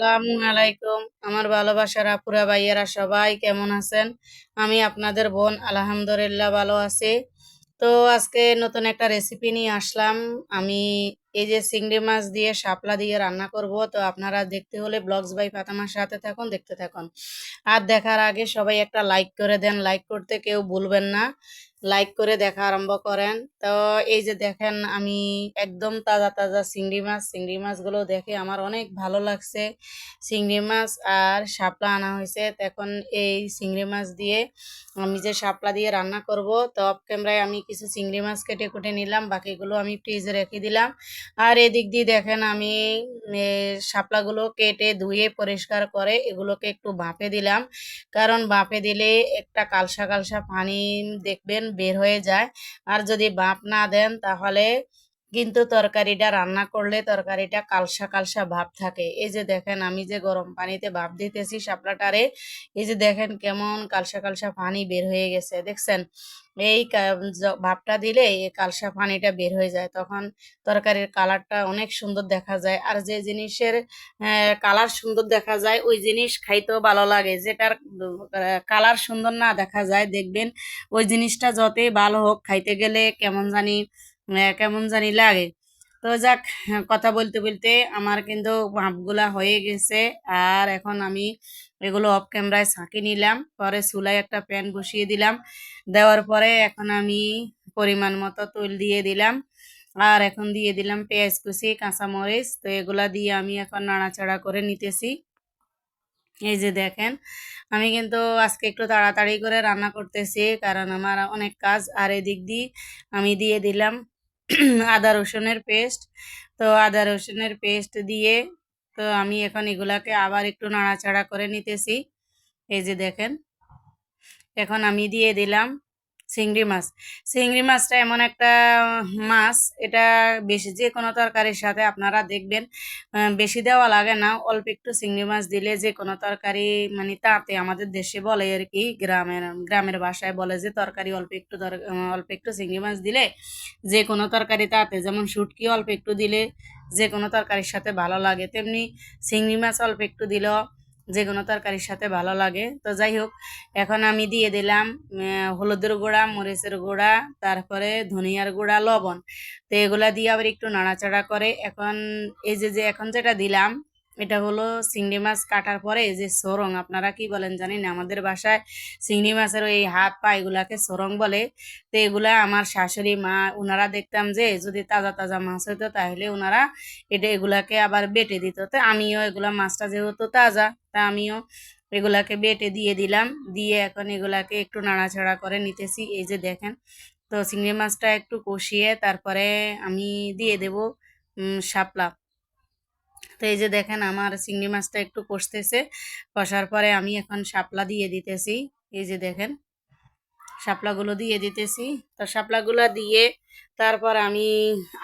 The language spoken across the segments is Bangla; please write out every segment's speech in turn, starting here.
আসসালামু আলাইকুম। আমার ভালোবাসার আপুরা, ভাইয়েরা, সবাই কেমন আছেন? আমি আপনাদের বোন, আলহামদুলিল্লাহ ভালো আছি। তো আজকে নতুন একটা রেসিপি নিয়ে আসলাম। আমি এই যে চিংড়ি মাছ দিয়ে শাপলা দিয়ে রান্না করব, তো আপনারা দেখতে হলে ব্লগস বাই ফাতামার সাথে থাকুন, দেখতে থাকুন। আর দেখার আগে সবাই একটা লাইক করে দেন। লাইক করতে কেউ ভুলবেন না। লাইক করে দেখা আরম্ভ করেন। তো এই যে দেখেন, আমি একদম তাজা তাজা চিংড়ি মাছ, চিংড়ি মাছগুলো দেখে আমার অনেক ভালো লাগছে। চিংড়ি মাছ আর শাপলা আনা হয়েছে। এখন এই চিংড়ি মাছ দিয়ে আমি যে শাপলা দিয়ে রান্না করব, তো অফ ক্যামেরায় আমি কিছু চিংড়ি মাছ কেটে কুটে নিলাম, বাকিগুলো আমি ফ্রিজে রেখে দিলাম। আর এদিক দিয়ে দেখেন, আমি শাপলাগুলো কেটে ধুয়ে পরিষ্কার করে এগুলোকে একটু ভাপে দিলাম। কারণ ভাপে দিলে একটা কালসা কালসা পানি দেখবেন বের হয়ে যায়। আর যদি বাপ না দেন তাহলে কিন্তু তরকারিটা রান্না করলে তরকারিটা কালসা কালসা ভাব থাকে। এই যে দেখেন, আমি যে গরম পানিতে ভাব দিতেছি শাপলাটারে, এই যে দেখেন কেমন কালসা কালসা পানি বের হয়ে গেছে। দেখছেন? এই ভাবটা দিলে এই কালসা পানিটা বের হয়ে যায়। তখন তরকারির কালারটা অনেক সুন্দর দেখা যায়। আর যে জিনিসের কালার সুন্দর দেখা যায়, ওই জিনিস খাইতেও ভালো লাগে। যেটার কালার সুন্দর না দেখা যায়, দেখবেন ওই জিনিসটা যতই ভালো হোক, খাইতে গেলে কেমন জানি কেমন জানি লাগে। তো যাক, কথা বলতে বলতে আমার কিন্তু ভাপগুলা হয়ে গেছে। আর এখন আমি এগুলো অফ ক্যামেরায় ছাঁকি নিলাম। পরে চুলায় একটা প্যান বসিয়ে দিলাম। দেওয়ার পরে এখন আমি পরিমাণ মতো তেল দিয়ে দিলাম। আর এখন দিয়ে দিলাম পেঁয়াজ কুচি, কাঁচামরিচ। তো এগুলা দিয়ে আমি এখন নাড়াচাড়া করে নিতেছি। এই যে দেখেন, আমি কিন্তু আজকে একটু তাড়াতাড়ি করে রান্না করতেছি, কারণ আমার অনেক কাজ। আর এদিক দিয়ে আমি দিয়ে দিলাম আদা রসুনের পেস্ট। তো আদা রসুনের পেস্ট দিয়ে তো আমি এখন এগুলাকে আবার একটু নাড়াচাড়া করে নিতেছি। এই যে দেখেন, এখন আমি দিয়ে দিলাম চিংড়ি মাছ। চিংড়ি মাছটা এমন একটা মাছ, এটা বেশি যে কোনো তরকারির সাথে আপনারা দেখবেন বেশি দেওয়া লাগে না। অল্প একটু চিংড়ি মাছ দিলে যে কোনো তরকারি মানে তাতে আমাদের দেশে বলে আর কি, গ্রামের গ্রামের ভাষায় বলে যে তরকারি অল্প একটু অল্প একটু চিংড়ি মাছ দিলে যে কোনো তরকারি তাতে, যেমন শুটকি অল্প একটু দিলে যে কোনো তরকারির সাথে ভালো লাগে। তেমনি চিংড়ি মাছ অল্প একটু দিলেও যে কোনো তরকারির সাথে ভালো লাগে। তো যাই হোক, এখন আমি দিয়ে দিলাম হলুদের গুঁড়া, মরিচের গুঁড়া, তারপরে ধনিয়ার গুঁড়া, লবণ। তো এগুলা দিয়ে আবার একটু নাড়াচাড়া করে এখন, এই যে যে এখন যেটা দিলাম এটা হলো চিংড়ি মাছ কাটার পরে যে সোরং, আপনারা কি বলেন জানি না আমাদের বাসায় চিংড়ি মাছের ওই হাত পা এগুলাকে সোরং বলে। তো এগুলা আমার শাশুড়ি, মা ওনারা দেখতাম যে যদি তাজা তাজা মাছ হইতো তাহলে ওনারা এটা এগুলাকে আবার বেটে দিত। তো আমিও এগুলা মাছটা যেহেতু তাজা, তা আমিও এগুলাকে বেটে দিয়ে দিলাম। দিয়ে এখন এগুলাকে একটু নাড়াচাড়া করে নিতেছি। এই যে দেখেন, তো চিংড়ি মাছটা একটু কষিয়ে তারপরে আমি দিয়ে দেব শাপলা। তো এই যে দেখেন আমার চিংড়ি মাছটা একটু কষতেছে, কষার পরে আমি এখন শাপলা দিয়ে দিতেছি। এই যে দেখেন, শাপলাগুলো দিয়ে দিতেছি। তো শাপলাগুলো দিয়ে তারপর আমি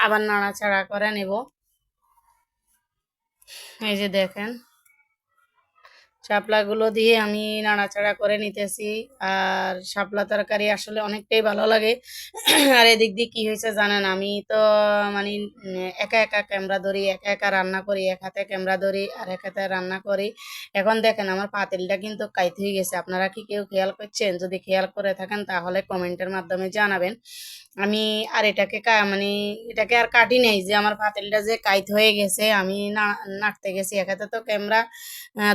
আবার নাড়াচাড়া করে নেব। এই যে দেখেন শাপলাগুলো দিয়ে আমি নাড়াচাড়া করে নিতেছি। আর শাপলা তরকারি আসলে অনেকটাই ভালো লাগে। আর এদিক দিয়ে কি হয়েছে জানেন? আমি তো মানে একা একা ক্যামেরা ধরি, একা একা রান্না করি, এক হাতে ক্যামেরা ধরি, আর এক হাতে রান্না করি। এখন দেখেন, আমার পাতিলটা কিন্তু কাইত হয়ে গেছে। আপনারা কি কেউ খেয়াল করছেন? যদি খেয়াল করে থাকেন, তাহলে কমেন্টের মাধ্যমে জানাবেন। আমি আর এটাকে মানে এটাকে আর কাটি নাই যে আমার পাতিলটা যে কাইত হয়ে গেছে, আমি না নাড়তে গেছি। একাতে তো ক্যামেরা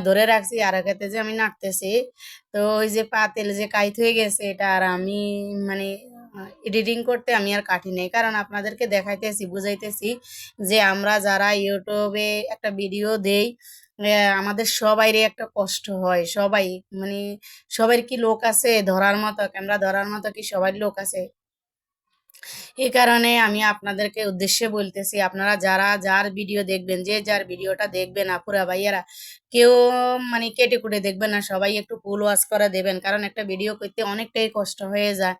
ধরে রাখছি, আর এক হাতে যে আমি নাড়তেছি। তো ওই যে পাতিল যে কাইত হয়ে গেছে, এটা আর আমি মানে এডিটিং করতে আমি আর কাটি নাই। কারণ আপনাদেরকে দেখাইতেছি, বুঝাইতেছি যে আমরা যারা ইউটিউবে একটা ভিডিও দেই আমাদের সবাইরই একটা কষ্ট হয়। সবাই মানে সবার কি লোক আছে? ধরার মতো ক্যামেরা ধরার মতো কি সবার লোক আছে? এই কারণে আমি আপনাদেরকে উদ্দেশ্যে বলতেছি, আপনারা যারা যার ভিডিও দেখবেন, যে যার ভিডিওটা দেখবেন আপুরা ভাইয়ারা কেউ মানে কেটে কুটে দেখবেন না, সবাই একটু ফুল ওয়াশ করে দেবেন, কারণ একটা ভিডিও করতে অনেকটাই কষ্ট হয়ে যায়।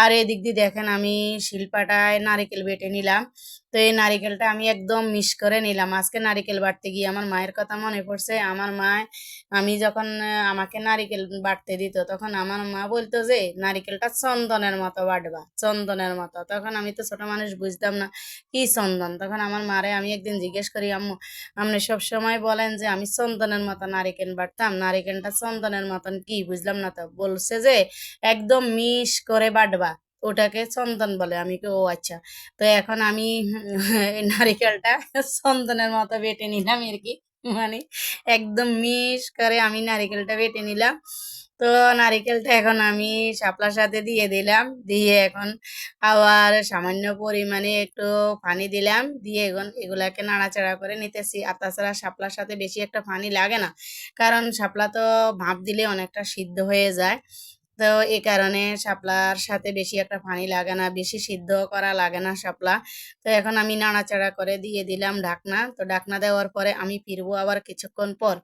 আর এদিক দিয়ে দেখেন আমি শিল্পাটায় নারিকেল বেটে নিলাম, তো এই নারিকেলটা আমি একদম মিস করে নিলাম। আজকে নারিকেল বাটতে গিয়ে আমার মায়ের কথা মনে পড়ছে, আমার মা, আমি যখন আমাকে নারিকেল বাটতে দিত, তখন আমার মা বলতো যে, নারিকেলটা চন্দনের মতো বাটবা, চন্দনের মতো। তখন আমি তো ছোট মানুষ বুঝতাম না, কি চন্দন? তখন আমার মারে আমি একদিন জিজ্ঞেস করি, আম্মু, আপনি সব সময় বলেন যে, আমি চন্দনের মতো নারিকেল বাটতাম। নারিকেলটা চন্দনের মতন কি বুঝলাম না তো। বলছে যে, একদম মিশ করে বাটবা। ওটাকে চন্দন বলে। আমি কি ও আচ্ছা। তো এখন আমি নারিকেলটা চন্দনের মতো বেটে নিলাম আর কি। মানে একদম মিশ করে আমি নারিকেলটা বেটে নিলাম। তো নারিকেলটা এখন আমি শাপলার সাথে দিয়ে দিলাম। দিয়ে এখন আবার সামান্য পরিমাণে একটু পানি দিলাম। দিয়ে এখন এগুলাকে নাড়াচাড়া করে নিতেছি। আর তাছাড়া শাপলার সাথে বেশি একটা পানি লাগে না, কারণ শাপলা তো ভাপ দিলে অনেকটা সিদ্ধ হয়ে যায়। তো এই কারণে শাপলার সাথে বেশি একটা পানি লাগে না, বেশি সিদ্ধ করা লাগে না শাপলা। তো এখন আমি নাড়াচাড়া করে দিয়ে দিলাম ঢাকনা। তো ঢাকনা দেওয়ার পরে আমি ফিরবো আবার কিছুক্ষণ পর।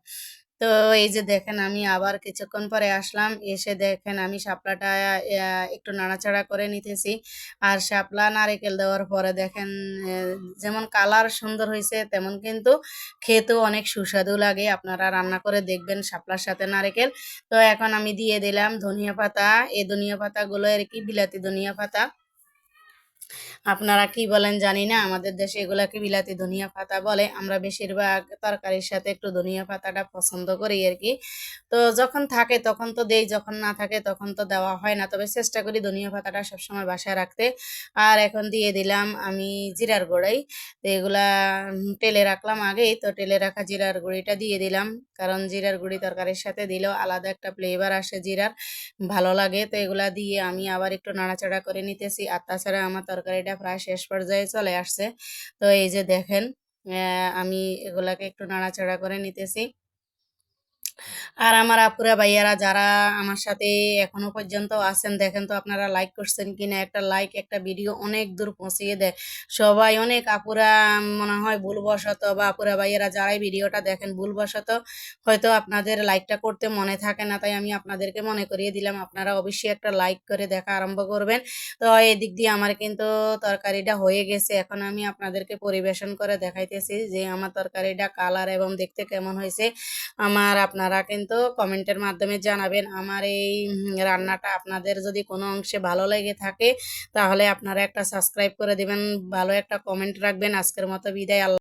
তো এই যে দেখেন আমি আবার কিছুক্ষণ পরে আসলাম, এসে দেখেন আমি শাপলাটা একটু নাড়াচাড়া করে নিতেছি। আর শাপলা নারকেল দেওয়ার পরে দেখেন যেমন কালার সুন্দর হয়েছে তেমন কিন্তু খেতেও অনেক সুস্বাদু লাগে। আপনারা রান্না করে দেখবেন শাপলার সাথে নারকেল। তো এখন আমি দিয়ে দিলাম ধনিয়া পাতা। এই ধনিয়া পাতাগুলো আর কি বিলাতি ধনিয়া পাতা। আপনারা কি বলেন জানি না, আমাদের দেশে এগুলাকে বিলাতি ধনিয়া পাতা বলে। আমরা বেশিরভাগ তরকারির সাথে একটু ধনিয়া পাতাটা পছন্দ করি আর কি। তো যখন থাকে তখন তো দেই, যখন না থাকে তখন তো দেওয়া হয় না। তবে চেষ্টা করি ধনিয়া পাতাটা সবসময় বাসায় রাখতে। আর এখন দিয়ে দিলাম আমি জিরার গুঁড়াই। তো এগুলা টেলে রাখলাম আগেই। তো টেলে রাখা জিরার গুঁড়িটা দিয়ে দিলাম। কারণ জিরার গুঁড়ি তরকারির সাথে দিলেও আলাদা একটা ফ্লেভার আসে জিরার। ভালো লাগে, তো এগুলা দিয়ে আমি আবার একটু নাড়াচাড়া করে নিতেছি। আর তাছাড়া আমার তরকারিটা প্রায় শেষ পর্যায়ে চলে আসছে। তো এই যে দেখেন আমি এগুলাকে একটু নাড়াচাড়া করে নিতেছি। আর আমার আপুরা ভাইয়ারা যারা আমার সাথে এখনও পর্যন্ত আছেন, দেখেন তো আপনারা লাইক করছেন কিনা, একটা লাইক একটা ভিডিও অনেক দূর পৌঁছিয়ে দেয়। সবাই অনেক আপুরা মনে হয় ভুলবশত বা আপুরা ভাইয়ারা যারাই ভিডিওটা দেখেন ভুলবশত হয়তো আপনাদের লাইকটা করতে মনে থাকে না, তাই আমি আপনাদেরকে মনে করিয়ে দিলাম, আপনারা অবশ্যই একটা লাইক করে দেখা আরম্ভ করবেন। তো এদিক দিয়ে আমার কিন্তু তরকারিটা হয়ে গেছে, এখন আমি আপনাদেরকে পরিবেশন করে দেখাইতেছি যে আমার তরকারিটা কালার এবং দেখতে কেমন হয়েছে। আমার আপনারা কিন্তু কমেন্টের মাধ্যমে জানাবেন আমার এই রান্নাটা আপনাদের যদি কোনো অংশে ভালো লেগে থাকে, তাহলে আপনারা একটা সাবস্ক্রাইব করে দেবেন, ভালো একটা কমেন্ট রাখবেন। আজকের মতো বিদায়, আল্লাহ